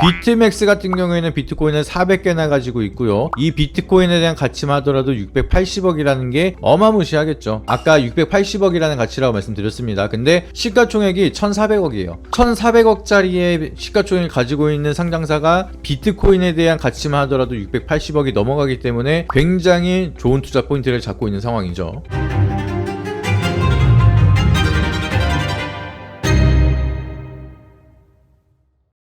비트맥스 같은 경우에는 비트코인을 400개나 가지고 있고요. 이 비트코인에 대한 가치만 하더라도 680억이라는 게 어마무시하겠죠. 아까 680억이라는 가치라고 말씀드렸습니다. 근데 시가총액이 1,400억이에요. 1,400억짜리의 시가총액을 가지고 있는 상장사가 비트코인에 대한 가치만 하더라도 680억이 넘어가기 때문에 굉장히 좋은 투자 포인트를 잡고 있는 상황이죠.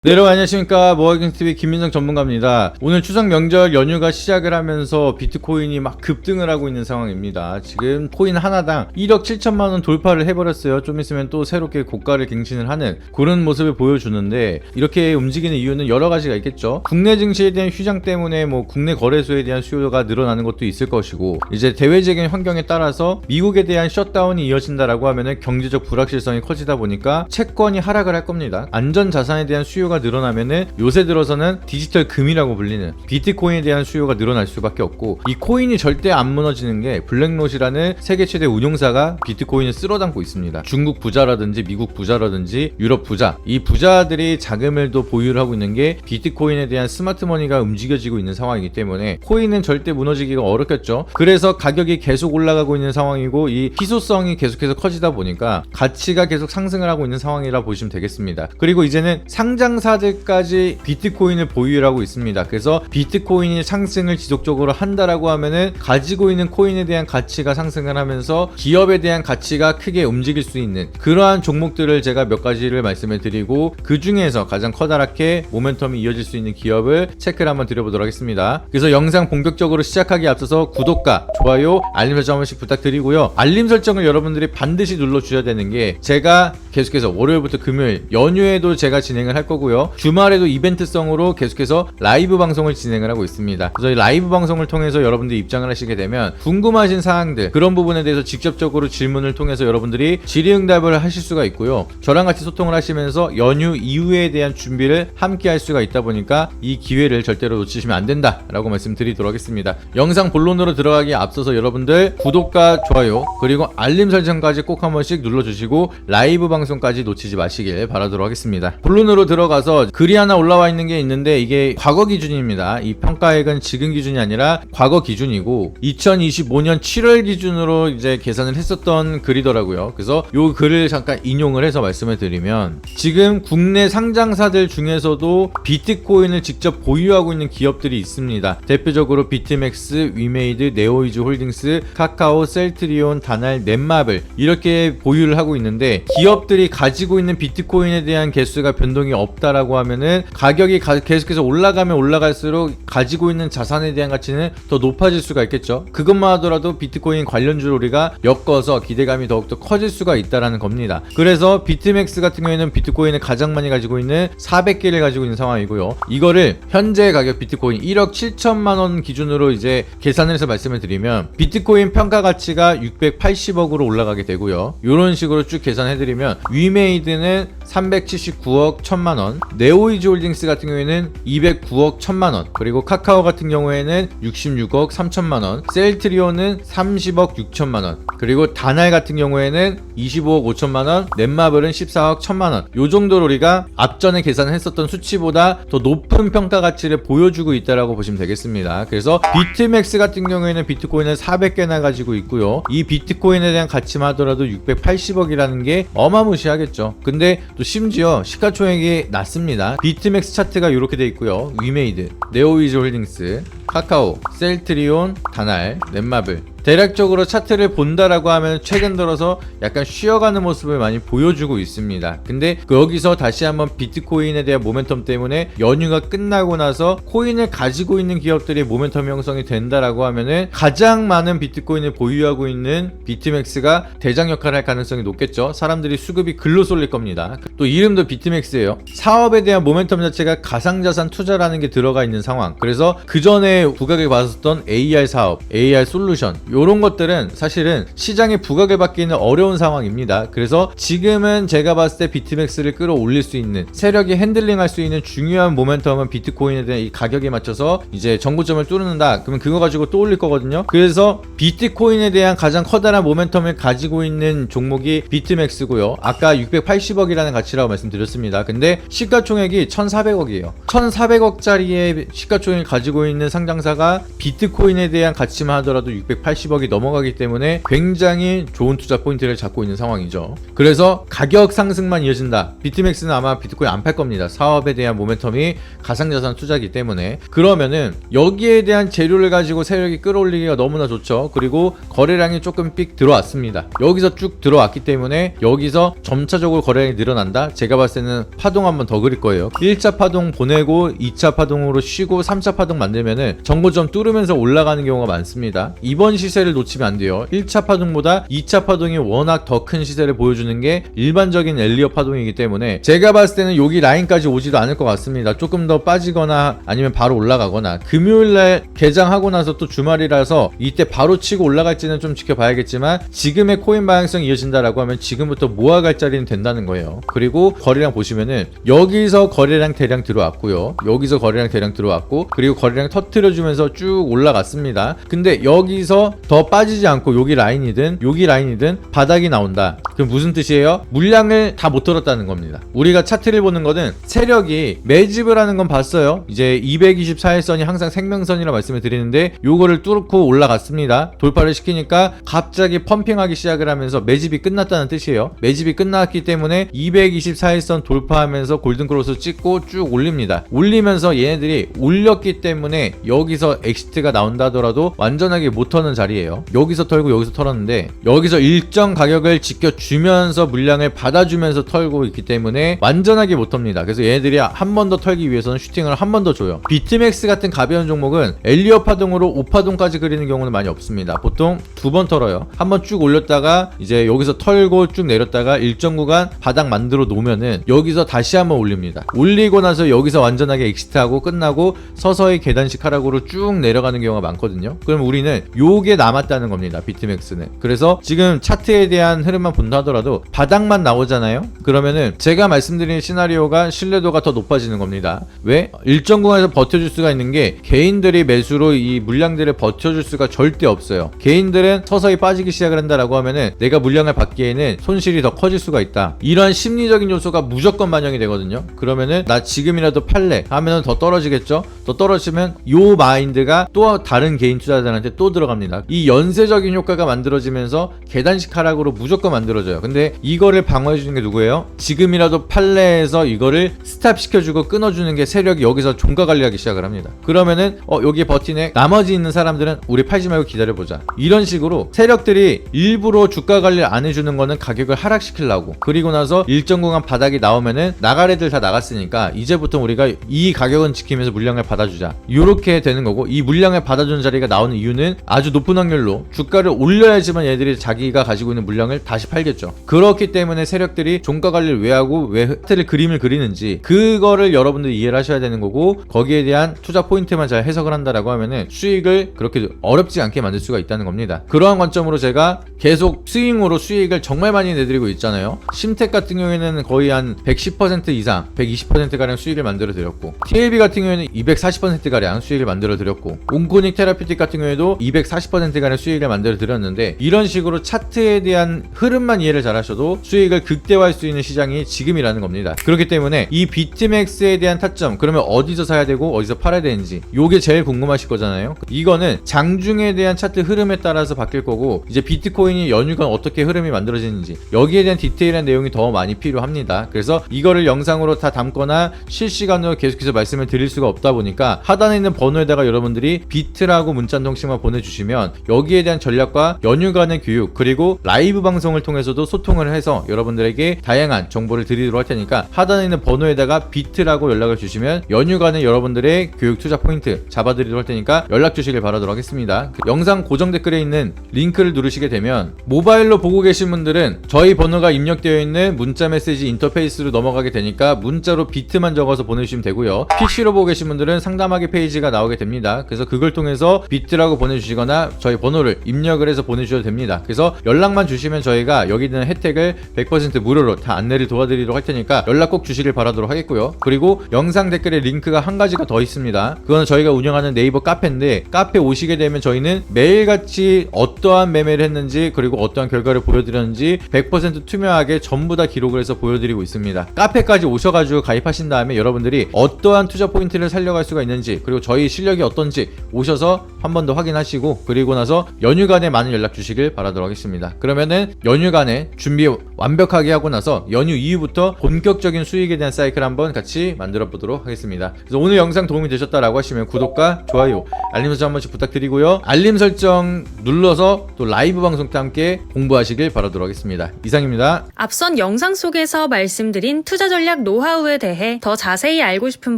네, 여러분 안녕하십니까. 모아킹TV 김민정 전문가입니다. 오늘 추석 명절 연휴가 시작을 하면서 비트코인이 막 급등을 하고 있는 상황입니다. 지금 코인 하나당 1억 7천만원 돌파를 해버렸어요. 좀 있으면 또 새롭게 고가를 갱신을 하는 그런 모습을 보여주는데 이렇게 움직이는 이유는 여러 가지가 있겠죠. 국내 증시에 대한 휴장 때문에 뭐 국내 거래소에 대한 수요가 늘어나는 것도 있을 것이고 이제 대외적인 환경에 따라서 미국에 대한 셧다운이 이어진다라고 하면은 경제적 불확실성이 커지다 보니까 채권이 하락을 할 겁니다. 안전 자산에 대한 수요 수요가 늘어나면은 요새 들어서는 디지털 금이라고 불리는 비트코인에 대한 수요가 늘어날 수밖에 없고 이 코인이 절대 안 무너지는 게 블랙롯이라는 세계 최대 운용사가 비트코인을 쓸어 담고 있습니다. 중국 부자라든지 미국 부자라든지 유럽 부자 이 부자들이 자금을 또 보유를 하고 있는 게 비트코인에 대한 스마트머니가 움직여지고 있는 상황이기 때문에 코인은 절대 무너지기가 어렵겠죠. 그래서 가격이 계속 올라가고 있는 상황이고 이 희소성이 계속해서 커지다 보니까 가치가 계속 상승을 하고 있는 상황이라 보시면 되겠습니다. 그리고 이제는 상장 상사들까지 비트코인을 보유하고 있습니다. 그래서 비트코인이 상승을 지속적으로 한다라고 하면은 가지고 있는 코인에 대한 가치가 상승을 하면서 기업에 대한 가치가 크게 움직일 수 있는 그러한 종목들을 제가 몇 가지를 말씀을 드리고 그 중에서 가장 커다랗게 모멘텀이 이어질 수 있는 기업을 체크를 한번 드려보도록 하겠습니다. 그래서 영상 본격적으로 시작하기 앞서서 구독과 좋아요, 알림 설정 한 번씩 부탁드리고요. 알림 설정을 여러분들이 반드시 눌러 주셔야 되는 게 제가 계속해서 월요일부터 금요일 연휴에도 제가 진행을 할 거고요. 주말에도 이벤트성으로 계속해서 라이브 방송을 진행을 하고 있습니다. 그래서 이 라이브 방송을 통해서 여러분들이 입장을 하시게 되면 궁금하신 사항들 그런 부분에 대해서 직접적으로 질문을 통해서 여러분들이 질의응답을 하실 수가 있고요. 저랑 같이 소통을 하시면서 연휴 이후에 대한 준비를 함께 할 수가 있다 보니까 이 기회를 절대로 놓치시면 안 된다라고 말씀드리도록 하겠습니다. 영상 본론으로 들어가기 앞서서 여러분들 구독과 좋아요 그리고 알림 설정까지 꼭 한 번씩 눌러주시고 라이브 방송까지 놓치지 마시길 바라도록 하겠습니다. 본론으로 들어가 서 글이 하나 올라와 있는 게 있는데 이게 과거 기준입니다. 이 평가액은 지금 기준이 아니라 과거 기준이고 2025년 7월 기준으로 이제 계산을 했었던 글이더라고요. 그래서 요 글을 잠깐 인용을 해서 말씀을 드리면 지금 국내 상장사들 중에서도 비트코인을 직접 보유하고 있는 기업들이 있습니다. 대표적으로 비트맥스, 위메이드, 네오이즈 홀딩스, 카카오, 셀트리온, 다날, 넷마블 이렇게 보유를 하고 있는데 기업들이 가지고 있는 비트코인에 대한 개수가 변동이 없다 라고 하면은 가격이 가- 계속해서 올라가면 올라갈수록 가지고 있는 자산에 대한 가치는 더 높아질 수가 있겠죠. 그것만 하더라도 비트코인 관련주로 우리가 엮어서 기대감이 더욱더 커질 수가 있다라는 겁니다. 그래서 비트맥스 같은 경우에는 비트코인을 가장 많이 가지고 있는 400개를 가지고 있는 상황이고요. 이거를 현재 가격 비트코인 1억 7천만 원 기준으로 이제 계산을 해서 말씀을 드리면 비트코인 평가 가치가 680억으로 올라가게 되고요. 이런 식으로 쭉 계산해 드리면 위메이드는 379억 1천만 원, 네오이즈 홀딩스 같은 경우에는 209억 1천만 원, 그리고 카카오 같은 경우에는 66억 3천만 원, 셀트리온은 30억 6천만 원, 그리고 다날 같은 경우에는 25억 5천만 원, 넷마블은 14억 1천만 원. 요 정도로 우리가 앞전에 계산을 했었던 수치보다 더 높은 평가 가치를 보여주고 있다라고 보시면 되겠습니다. 그래서 비트맥스 같은 경우에는 비트코인을 400개나 가지고 있고요. 이 비트코인에 대한 가치만 하더라도 680억이라는 게 어마무시하겠죠. 근데 또 심지어 시가총액이 낮습니다. 비트맥스 차트가 이렇게 돼 있고요. 위메이드, 네오이즈 홀딩스, 카카오, 셀트리온, 다날, 넷마블 대략적으로 차트를 본다라고 하면 최근 들어서 약간 쉬어가는 모습을 많이 보여주고 있습니다. 근데 그 여기서 다시 한번 비트코인에 대한 모멘텀 때문에 연휴가 끝나고 나서 코인을 가지고 있는 기업들이 모멘텀 형성이 된다라고 하면은 가장 많은 비트코인을 보유하고 있는 비트맥스가 대장 역할을 할 가능성이 높겠죠. 사람들이 수급이 글로 쏠릴 겁니다. 또 이름도 비트맥스예요. 사업에 대한 모멘텀 자체가 가상자산 투자라는 게 들어가 있는 상황. 그래서 그 전에 부각을 받았던 AR 사업, AR 솔루션 요런 것들은 사실은 시장에 부각을 받기는 어려운 상황입니다. 그래서 지금은 제가 봤을 때 비트맥스를 끌어올릴 수 있는 세력이 핸들링할 수 있는 중요한 모멘텀은 비트코인에 대한 이 가격에 맞춰서 이제 정고점을 뚫는다. 그러면 그거 가지고 또 올릴 거거든요. 그래서 비트코인에 대한 가장 커다란 모멘텀을 가지고 있는 종목이 비트맥스고요. 아까 680억이라는 가치라고 말씀드렸습니다. 근데 시가총액이 1,400억이에요. 1,400억짜리의 시가총액을 가지고 있는 상장사가 비트코인에 대한 가치만 하더라도 680 억이 넘어가기 때문에 굉장히 좋은 투자 포인트를 잡고 있는 상황이죠. 그래서 가격 상승만 이어진다. 비트맥스는 아마 비트코인 안 팔 겁니다. 사업에 대한 모멘텀이 가상자산 투자기 때문에 그러면은 여기에 대한 재료를 가지고 세력이 끌어올리기가 너무나 좋죠. 그리고 거래량이 조금 삑 들어왔습니다. 여기서 쭉 들어왔기 때문에 여기서 점차적으로 거래량이 늘어난다. 제가 봤을 때는 파동 한번 더 그릴 거예요. 1차 파동 보내고 2차 파동으로 쉬고 3차 파동 만들면은 정고점 뚫으면서 올라가는 경우가 많습니다. 이번 시세를 놓치면 안 돼요. 1차 파동보다 2차 파동이 워낙 더 큰 시세를 보여주는 게 일반적인 엘리어 파동이기 때문에 제가 봤을 때는 여기 라인까지 오지도 않을 것 같습니다. 조금 더 빠지거나 아니면 바로 올라가거나 금요일날 개장하고 나서 또 주말이라서 이때 바로 치고 올라갈지는 좀 지켜봐야겠지만 지금의 코인 방향성이 이어진다라고 하면 지금부터 모아갈 자리는 된다는 거예요. 그리고 거래량 보시면은 여기서 거래량 대량 들어왔고요. 여기서 거래량 대량 들어왔고 그리고 거래량 터트려주면서 쭉 올라갔습니다. 근데 여기서 더 빠지지 않고 여기 라인이든 여기 라인이든 바닥이 나온다. 그럼 무슨 뜻이에요? 물량을 다못 털었다는 겁니다. 우리가 차트를 보는 거는 세력이 매집을 하는 건 봤어요. 이제 224일선이 항상 생명선이라 말씀을 드리는데 요거를 뚫고 올라갔습니다. 돌파를 시키니까 갑자기 펌핑하기 시작을 하면서 매집이 끝났다는 뜻이에요. 매집이 끝났기 때문에 224일선 돌파하면서 골든크로스 찍고 쭉 올립니다. 올리면서 얘네들이 올렸기 때문에 여기서 엑시트가 나온다 하더라도 완전하게 못 터는 자리 예요. 여기서 털고 여기서 털었는데 여기서 일정 가격을 지켜주면서 물량을 받아주면서 털고 있기 때문에 완전하게 못 텁니다. 그래서 얘네들이 한 번 더 털기 위해서는 슈팅을 한 번 더 줘요. 비트맥스 같은 가벼운 종목은 엘리어 파동으로 5파동까지 그리는 경우는 많이 없습니다. 보통 두 번 털어요. 한 번 쭉 올렸다가 이제 여기서 털고 쭉 내렸다가 일정 구간 바닥 만들어 놓으면은 여기서 다시 한번 올립니다. 올리고 나서 여기서 완전하게 엑시트하고 끝나고 서서히 계단식 하락으로 쭉 내려가는 경우가 많거든요. 그럼 우리는 요게 남았다는 겁니다. 비트맥스는. 그래서 지금 차트에 대한 흐름만 본다 하더라도 바닥만 나오잖아요. 그러면은 제가 말씀드린 시나리오가 신뢰도가 더 높아지는 겁니다. 왜? 일정 구간에서 버텨줄 수가 있는 게 개인들이 매수로 이 물량들을 버텨줄 수가 절대 없어요. 개인들은 서서히 빠지기 시작을 한다라고 하면은 내가 물량을 받기에는 손실이 더 커질 수가 있다. 이런 심리적인 요소가 무조건 반영이 되거든요. 그러면은 나 지금이라도 팔래 하면은 더 떨어지겠죠. 더 떨어지면 요 마인드가 또 다른 개인 투자자들한테 또 들어갑니다. 이 연쇄적인 효과가 만들어지면서 계단식 하락으로 무조건 만들어져요. 근데 이거를 방어해 주는 게 누구예요? 지금이라도 팔레에서 이거를 스탑 시켜주고 끊어주는 게 세력이 여기서 종가 관리하기 시작을 합니다. 그러면은 어 여기에 버티네. 나머지 있는 사람들은 우리 팔지 말고 기다려보자. 이런 식으로 세력들이 일부러 주가 관리를 안 해주는 거는 가격을 하락시키려고. 그리고 나서 일정 구간 바닥이 나오면은 나갈 애들 다 나갔으니까 이제부터 우리가 이 가격은 지키면서 물량을 받아주자. 이렇게 되는 거고 이 물량을 받아주는 자리가 나오는 이유는 아주 높은 확률로 주가를 올려야지만 얘들이 자기가 가지고 있는 물량을 다시 팔겠죠. 그렇기 때문에 세력들이 종가 관리를 왜 하고 왜 흐트를 그림을 그리는지 그거를 여러분들이 이해를 하셔야 되는 거고 거기에 대한 투자 포인트만 잘 해석을 한다라고 하면은 수익을 그렇게 어렵지 않게 만들 수가 있다는 겁니다. 그러한 관점으로 제가 계속 스윙으로 수익을 정말 많이 내드리고 있잖아요. 심텍 같은 경우에는 거의 한 110% 이상, 120% 가량 수익을 만들어 드렸고 TLB 같은 경우에는 240% 가량 수익을 만들어 드렸고 온코닉 테라피틱 같은 경우에도 240% 가량 수익을 만들어 드렸는데 이런 식으로 차트에 대한 흐름만 이해를 잘 하셔도 수익을 극대화할 수 있는 시장이 지금이라는 겁니다. 그렇기 때문에 이 비트맥스에 대한 타점 그러면 어디서 사야 되고 어디서 팔아야 되는지 요게 제일 궁금하실 거잖아요. 이거는 장중에 대한 차트 흐름에 따라서 바뀔 거고 이제 비트코인이 연휴간 어떻게 흐름이 만들어지는지 여기에 대한 디테일한 내용이 더 많이 필요합니다. 그래서 이거를 영상으로 다 담거나 실시간으로 계속해서 말씀을 드릴 수가 없다 보니까 하단에 있는 번호에다가 여러분들이 비트라고 문자 한 통씩만 보내주시면 여기에 대한 전략과 연휴 간의 교육 그리고 라이브 방송을 통해서도 소통을 해서 여러분들에게 다양한 정보를 드리도록 할 테니까 하단에 있는 번호에다가 비트라고 연락을 주시면 연휴 간에 여러분들의 교육 투자 포인트 잡아드리도록 할 테니까 연락 주시길 바라도록 하겠습니다. 그 영상 고정 댓글에 있는 링크를 누르시게 되면 모바일로 보고 계신 분들은 저희 번호가 입력되어 있는 문자 메시지 인터페이스로 넘어가게 되니까 문자로 비트만 적어서 보내주시면 되고요. PC로 보고 계신 분들은 상담하기 페이지가 나오게 됩니다. 그래서 그걸 통해서 비트라고 보내주시거나 저희 번호를 입력을 해서 보내주셔도 됩니다. 그래서 연락만 주시면 저희가 여기 있는 혜택을 100% 무료로 다 안내를 도와드리도록 할 테니까 연락 꼭 주시길 바라도록 하겠고요. 그리고 영상 댓글에 링크가 한 가지가 더 있습니다. 그거는 저희가 운영하는 네이버 카페인데 카페 오시게 되면 저희는 매일같이 어떠한 매매를 했는지 그리고 어떠한 결과를 보여드렸는지 100% 투명하게 전부 다 기록을 해서 보여드리고 있습니다. 카페까지 오셔가지고 가입하신 다음에 여러분들이 어떠한 투자 포인트를 살려갈 수가 있는지 그리고 저희 실력이 어떤지 오셔서 한 번 더 확인하시고 그리고 나서 연휴간에 많은 연락 주시길 바라도록 하겠습니다. 그러면은 연휴간에 준비 완벽하게 하고 나서 연휴 이후부터 본격적인 수익에 대한 사이클 한번 같이 만들어 보도록 하겠습니다. 그래서 오늘 영상 도움이 되셨다라고 하시면 구독과 좋아요, 알림 설정 한 번씩 부탁드리고요. 알림 설정 눌러서 또 라이브 방송 때 함께 공부하시길 바라도록 하겠습니다. 이상입니다. 앞선 영상 속에서 말씀드린 투자 전략 노하우에 대해 더 자세히 알고 싶은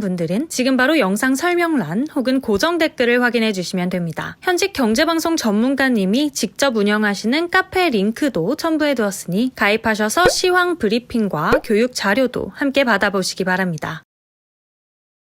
분들은 지금 바로 영상 설명란 혹은 고정 댓글을 확인해 주시면 됩니다. 현직 경제방송 전문가님이 직접 운영하시는 카페 링크도 첨부해 두었으니 가입하셔서 시황 브리핑과 교육 자료도 함께 받아보시기 바랍니다.